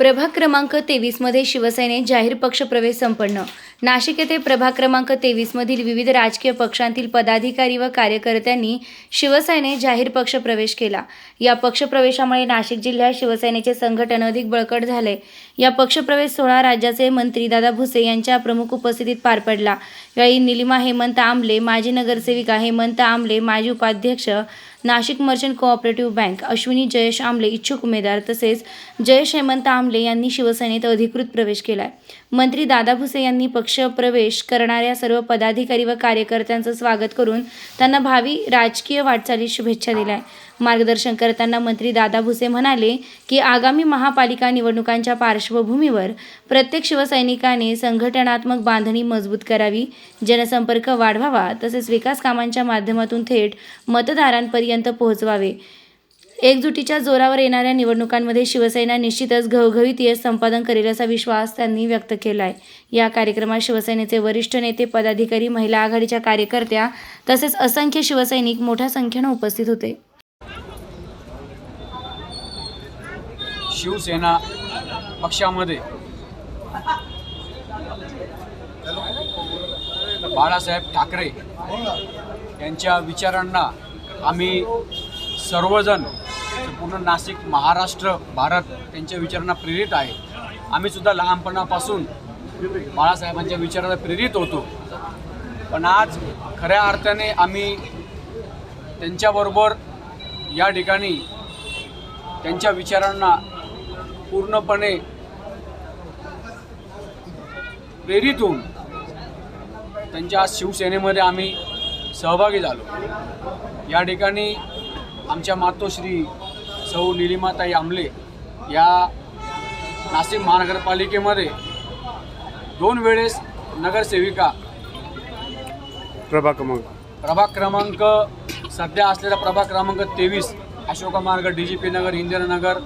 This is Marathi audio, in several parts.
प्रभाग क्रमांक तेवीसमध्ये शिवसेनेत जाहीर पक्षप्रवेश संपन्न. नाशिक येथे प्रभाग क्रमांक तेवीसमधील विविध राजकीय पक्षांतील पदाधिकारी व कार्यकर्त्यांनी शिवसेनेत जाहीर पक्षप्रवेश केला. या पक्षप्रवेशामुळे नाशिक जिल्ह्यात शिवसेनेचे संघटन अधिक बळकट झाले. या पक्षप्रवेश सोहळा राज्याचे मंत्री दादा भुसे यांच्या प्रमुख उपस्थितीत पार पडला. यावेळी निलिमा हेमंत आमले माजी नगरसेविका हेमंत आमले माजी उपाध्यक्ष Nashik merchant cooperative bank Ashwini Jayesh Amle इच्छुक उमेदवार तसेच जयेश हेमंत आमले यांनी शिवसेनेत अधिकृत प्रवेश केलाय. मंत्री दादा भुसे यांनी पक्षप्रवेश करणाऱ्या सर्व पदाधिकारी व कार्यकर्त्यांचं स्वागत करून त्यांना भावी राजकीय वाटचाली शुभेच्छा दिल्या. मार्गदर्शन करताना मंत्री दादा भुसे म्हणाले की आगामी महापालिका निवडणुकांच्या पार्श्वभूमीवर प्रत्येक शिवसैनिकाने संघटनात्मक बांधणी मजबूत करावी जनसंपर्क वाढवावा तसेच विकास कामांच्या माध्यमातून थेट मतदारांपर्यंत पोहोचवावे. एकजुटीच्या जोरावर येणाऱ्या निवडणुकांमध्ये शिवसेना निश्चितच घवघवीत यश संपादन करेल असा विश्वास त्यांनी व्यक्त केला आहे या कार्यक्रमात शिवसेनेचे वरिष्ठ नेते पदाधिकारी महिला आघाडीच्या कार्यकर्त्या तसेच असंख्य शिवसैनिक मोठ्या संख्येनं उपस्थित होते. शिवसेना पक्षामध्ये बाळासाहेब ठाकरे यांच्या विचारांना आम्ही सर्वजण पूर्ण नाशिक महाराष्ट्र भारत त्यांच्या विचारांना प्रेरित आहे. आम्ही सुद्धा लहानपणापासून बाळासाहेबांच्या विचाराला प्रेरित होतो. पण आज खऱ्या अर्थाने आम्ही त्यांच्याबरोबर या ठिकाणी त्यांच्या विचारांना पूर्णपणे प्रेरित होऊन त्यांच्या आज शिवसेनेमध्ये आम्ही सहभागी झालो. या ठिकाणी आमच्या मातोश्री सौ निलिमाताई आमले या नाशिक महानगरपालिकेमध्ये दोन वेळेस नगरसेविका प्रभाग क्रमांक. प्रभाग क्रमांक सध्या असलेला प्रभाग क्रमांक तेवीस Ashoka Marg D G P Nagar Indiranagar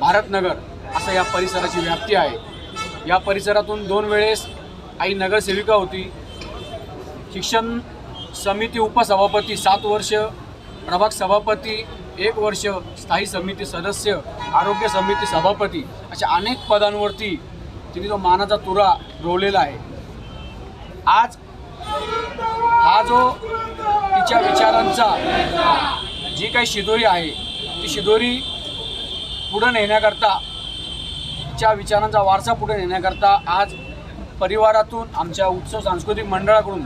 Bharatnagar असं या परिसराची व्याप्ती आहे. या परिसरातून दोन वेळेस आई नगरसेविका होती. शिक्षण समिती उपसभापती सात वर्ष प्रभाग सभापती एक वर्ष स्थायी समिती सदस्य आरोग्य समिती सभापती अशा अनेक पदांवरती तिने तो मानाचा तुरा रोवलेला आहे. आज हा जो तिच्या विचारांचा जी काही शिदोरी आहे ती शिदोरी पुढं नेण्याकरता तिच्या विचारांचा वारसा पुढे नेण्याकरता आज परिवारातून आमच्या उत्सव सांस्कृतिक मंडळाकडून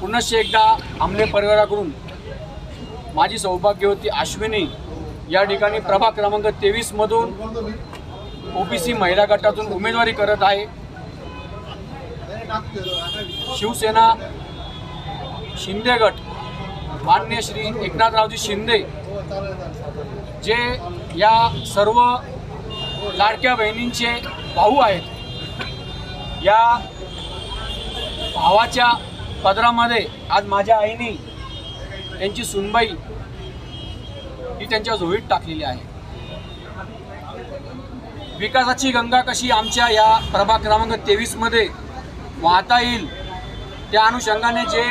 पुनश्च एकदा आमले परिवाराकडून माझी सौभाग्यवती अश्विनी. या ठिकाणी प्रभाग क्रमांक तेवीसमधून ओबीसी महिला गटातून उमेदवारी करत आहे. शिवसेना शिंदे गट. मान्य श्री एकनाथरावजी शिंदे जे या सर्व लाडक्या बहिणींचे भाऊ आहेत. या भावाच्या पदरामध्ये आज माझ्या आईने त्यांची सुनबाई ही त्यांच्या झोळीत टाकलेली आहे. विकासाची गंगा कशी आमच्या या प्रभाग क्रमांक तेवीसमध्ये वाहता येईल त्या अनुषंगाने जे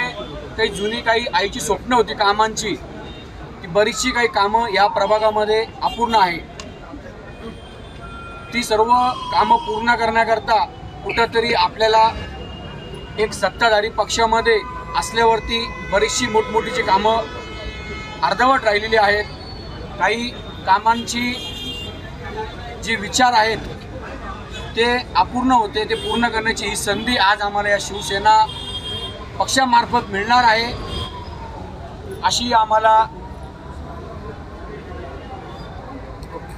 काही जुनी काही आईची स्वप्न होती कामांची ती बरीचशी काही कामं या प्रभागामध्ये अपूर्ण आहे. ती सर्व कामं पूर्ण करण्याकरता कुठंतरी आपल्याला एक सत्ताधारी पक्षामध्ये असल्यावरती बरीचशी मोठमोठीची कामं अर्धवट राहिलेली आहेत. काही कामांची जे विचार आहेत ते अपूर्ण होते ते पूर्ण करण्याची ही संधी आज आम्हाला या शिवसेना पक्षामार्फत मिळणार आहे अशी आम्हाला